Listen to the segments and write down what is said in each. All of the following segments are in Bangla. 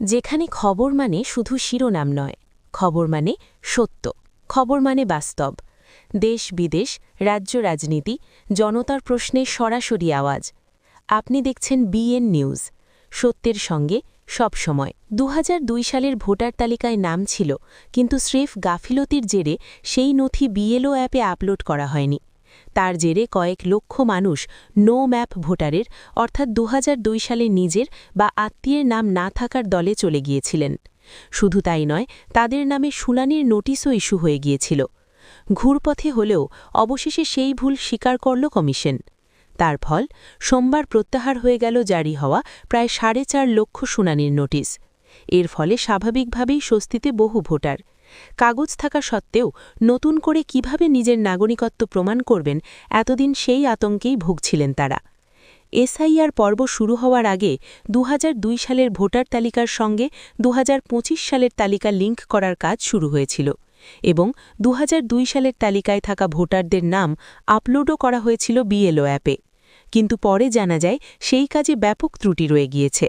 যেখানে খবর মানে শুধু শিরোনাম নয়, খবর মানে সত্য, খবর মানে বাস্তব। দেশ বিদেশ, রাজ্য রাজনীতি, জনতার প্রশ্নে সরাসরি আওয়াজ। আপনি দেখছেন বিএন নিউজ। সত্যের সঙ্গে সব সময়। দু দুই সালের ভোটার তালিকায় নাম ছিল, কিন্তু স্রেফ গাফিলতির জেরে সেই নথি বিএলও অ্যাপে আপলোড করা হয়নি। তার জেরে কয়েক লক্ষ মানুষ নো ম্যাপ ভোটারের, অর্থাৎ দু হাজার দুই সালে নিজের বা আত্মীয়ের নাম না থাকার দলে চলে গিয়েছিলেন। শুধু তাই নয়, তাদের নামে শুনানির নোটিশও ইস্যু হয়ে গিয়েছিল। ঘুরপথে হলেও অবশেষে সেই ভুল স্বীকার করল কমিশন। তার ফল, সোমবার প্রত্যাহার হয়ে গেল জারি হওয়া প্রায় সাড়ে চার লক্ষ শুনানির নোটিশ। এর ফলে স্বাভাবিকভাবেই স্বস্তিতে বহু ভোটার। কাগজ থাকা সত্ত্বেও নতুন করে কীভাবে নিজের নাগরিকত্ব প্রমাণ করবেন, এতদিন সেই আতঙ্কেই ভুগছিলেন তারা। এসআইআর পর্ব শুরু হওয়ার আগে দুহাজার দুই সালের ভোটার তালিকার সঙ্গে দুহাজার পঁচিশ সালের তালিকা লিঙ্ক করার কাজ শুরু হয়েছিল এবং দুহাজার দুই সালের তালিকায় থাকা ভোটারদের নাম আপলোডও করা হয়েছিল বিএলও অ্যাপে। কিন্তু পরে জানা যায় সেই কাজে ব্যাপক ত্রুটি রয়ে গিয়েছে।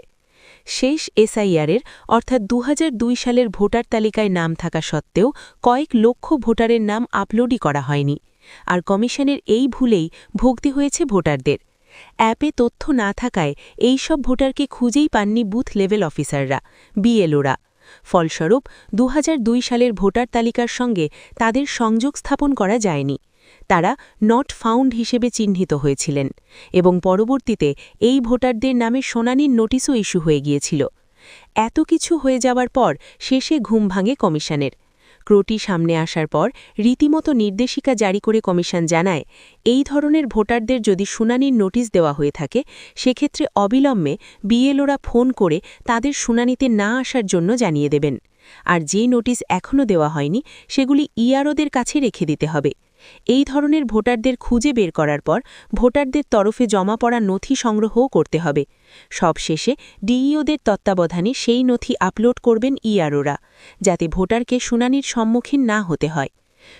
শেষ এসআইআরের, অর্থাৎ দু হাজার দুই সালের ভোটার তালিকায় নাম থাকা সত্ত্বেও কয়েক লক্ষ ভোটারের নাম আপলোডই করা হয়নি। আর কমিশনের এই ভুলেই ভুগতে হয়েছে ভোটারদের। অ্যাপে তথ্য না থাকায় এই সব ভোটারকে খুঁজেই পাননি বুথ লেভেল অফিসাররা, বিএলওরা। ফলস্বরূপ, দুহাজার দুই সালের ভোটার তালিকার সঙ্গে তাদের সংযোগ স্থাপন করা যায়নি। তারা নট ফাউন্ড হিসেবে চিহ্নিত হয়েছিলেন এবং পরবর্তীতে এই ভোটারদের নামে শুনানির নোটিশও ইস্যু হয়ে গিয়েছিল। এত কিছু হয়ে যাওয়ার পর শেষে ঘুম ভাঙে কমিশনের। ক্রোটি সামনে আসার পর রীতিমতো নির্দেশিকা জারি করে কমিশন জানায়, এই ধরনের ভোটারদের যদি শুনানির নোটিশ দেওয়া হয়ে থাকে, সেক্ষেত্রে অবিলম্বে বিএলওরা ফোন করে তাদের শুনানিতে না আসার জন্য জানিয়ে দেবেন। আর যে নোটিশ এখনও দেওয়া হয়নি, সেগুলি ইআরওদের কাছে রেখে দিতে হবে। এই ধরনের ভোটারদের খুঁজে বের করার পর ভোটারদের তরফে জমা পড়া নথি সংগ্রহও করতে হবে। সবশেষে ডিইওদের তত্ত্বাবধানে সেই নথি আপলোড করবেন ইআরওরা যাতে ভোটারকে শুনানির সম্মুখীন না হতে হয়।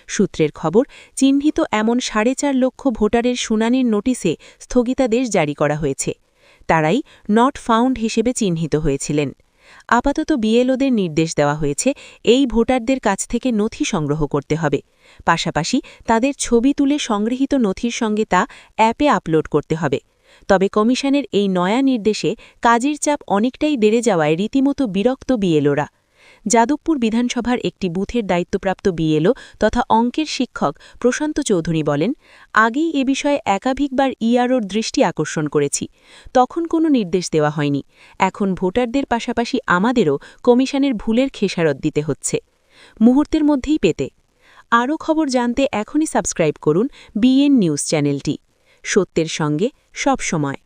সূত্রের খবর, চিহ্নিত এমন সাড়ে চার লক্ষ ভোটারের শুনানির নোটিশে স্থগিতাদেশ জারি করা হয়েছে। তারাই নট ফাউন্ড হিসেবে চিহ্নিত হয়েছিলেন। আপাতত বিএলওদের নির্দেশ দেওয়া হয়েছে, এই ভোটারদের কাছ থেকে নথি সংগ্রহ করতে হবে। পাশাপাশি তাদের ছবি তুলে সংগৃহীত নথির সঙ্গে তা অ্যাপে আপলোড করতে হবে। তবে কমিশনের এই নয়া নির্দেশে কাজের চাপ অনেকটাই বেড়ে যাওয়ায় রীতিমতো বিরক্ত বিএলওরা। যাদবপুর বিধানসভার একটি বুথের দায়িত্বপ্রাপ্ত বিএলও তথা অঙ্কের শিক্ষক প্রশান্ত চৌধুরী বলেন, আগেই এ বিষয়ে একাধিকবার ইআরওর দৃষ্টি আকর্ষণ করেছি। তখন কোনো নির্দেশ দেওয়া হয়নি। এখন ভোটারদের পাশাপাশি আমাদেরও কমিশনের ভুলের খেসারত দিতে হচ্ছে। মুহূর্তের মধ্যেই পেতে। আরও খবর জানতে এখনই সাবস্ক্রাইব করুন বিএন নিউজ চ্যানেলটি। সত্যের সঙ্গে সব সময়।